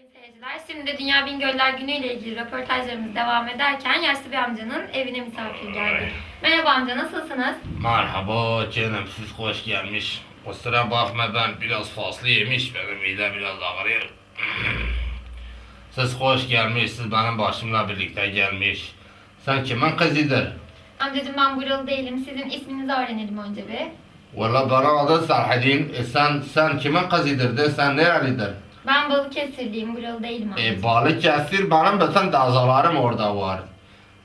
sayın seyirciler. Şimdi de Dünya Bingöller Günü ile ilgili röportajlarımız devam ederken yaşlı bir amcanın evine misafir geldik. Merhaba amca nasılsınız? Merhaba canım siz hoş gelmiş. Kusura bakma ben biraz fazla yemiş benim midem biraz ağrıyor. siz hoş gelmiş siz benim başımla birlikte gelmiş. Sen kimin kızıdır? Amcacığım ben buralı değilim. Sizin isminizi öğrenelim önce bir. Valla bana adı Serhadin. E sen, sen kimin kızıdır de sen nerelidir? Ben Balıkesirliyim. Buralı değilim amcacığım. E Balıkesir benim bütün dazalarım orada var.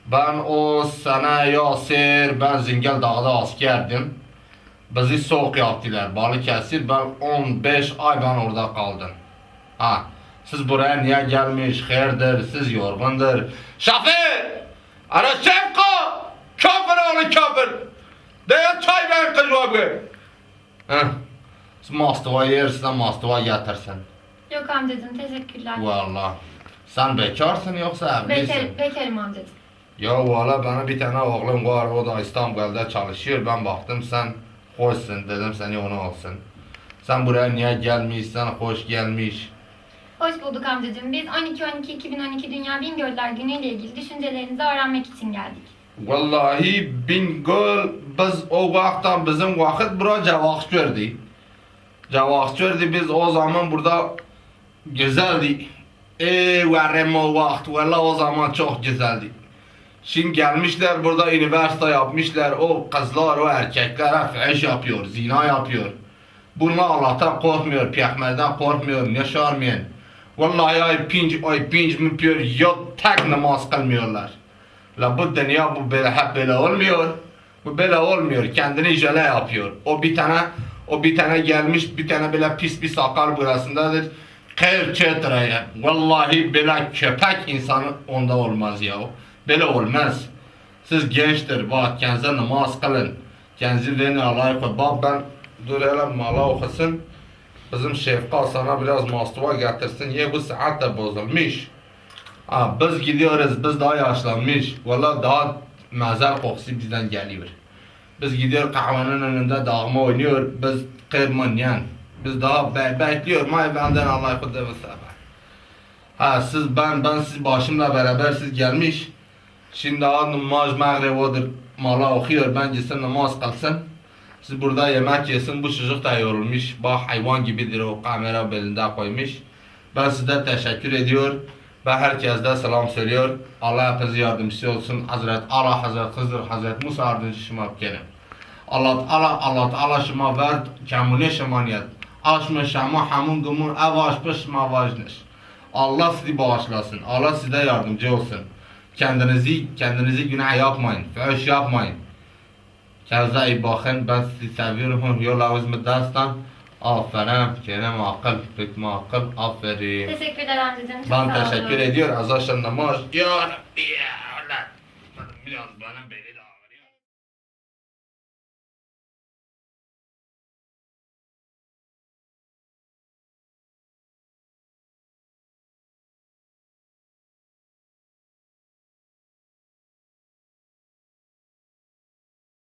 Ben o sene Yasir, ben Zingel Dağ'da askerdim. Bizi soğuk yaptılar. Balıkesir, ben 15 ay ben orada kaldım. Ha, siz buraya niye gelmiş, hayırdır, siz yorgundur. Şafi! Ara Şefko! Kafir oğlu kafir! Diye çay ver kız abi! Ha, siz mastıva yersin, mastıva getirsin. Yok amcacığım teşekkürler. Valla. Sen bekarsın yoksa evlisin? Bekar, bekarım amcacığım. Ya valla bana bir tane oğlum var o da İstanbul'da çalışıyor. Ben baktım sen hoşsun dedim seni ona alsın. Sen buraya niye gelmişsin hoş gelmiş. Hoş bulduk amcacığım. Biz 12-12-2012 Dünya Bingöller Günü ile ilgili düşüncelerinizi öğrenmek için geldik. Vallahi Bingöl biz o vaktan bizim vakit bura cevak verdi. Cevak verdi biz o zaman burada güzeldi. Ey verem o vakit valla o zaman çok güzeldi. Şimdi gelmişler burada üniversite yapmışlar. O kızlar o erkekler feş yapıyor, zina yapıyor. Bunlar Allah'tan korkmuyor, peygamberden korkmuyor, yaşarmıyor. Vallahi ay pinç, ay pinç mi yapıyor, ya tek namaz kılmıyorlar. La bu dünya bu böyle hep böyle olmuyor. Bu böyle olmuyor. Kendini jöle yapıyor. O bir tane o bir tane gelmiş bir tane böyle pis bir sakal burasındadır. Kayır çetreye. Vallahi böyle köpek insanı onda olmaz ya. Böyle olmaz. Siz gençtir. Bak kendinize namaz kılın. Kendinizi verin Allah'a koy. Bak ben dur hele mala okusun. Bizim Şefkat sana biraz mastua getirsin. Ye bu saat de bozulmuş. Ha, biz gidiyoruz, biz daha yaşlanmış. Valla daha mezar kokusu bizden geliyor. Biz gidiyor kahvenin önünde dağma oynuyor, biz kırmanyan. Biz daha be bekliyor, may benden Allah kudu. Ha siz ben, ben siz başımla beraber siz gelmiş. Şimdi namaz mağrib odur, mala okuyor, ben gitsin namaz kılsın. Siz burada yemek yesin, bu çocuk da yorulmuş. Bak hayvan gibidir o kamera belinde koymuş. Ben size teşekkür ediyor ve herkese selam söylüyor. Allah hepinize yardımcısı olsun. Hazret Allah, Hazret Hızır, Hazret Musa yardımcısı şıma benim. Allah Allah Allah Allah şıma ver kemune şımaniyet. Aşma şama hamun gumun ev aşpa şıma vajniş. Allah sizi bağışlasın. Allah size yardımcı olsun. Kendinizi kendinizi günah yapmayın. Fuhuş yapmayın. Kendinize iyi bakın. Ben sizi seviyorum. Yollarınızı destan. Aferin. Kerem akıl. Hükmü akıl. Aferin. Teşekkürler amcacığım. Çok Ben sağ olun. teşekkür ediyorum. Azarşan namaz. Ya Rabbi.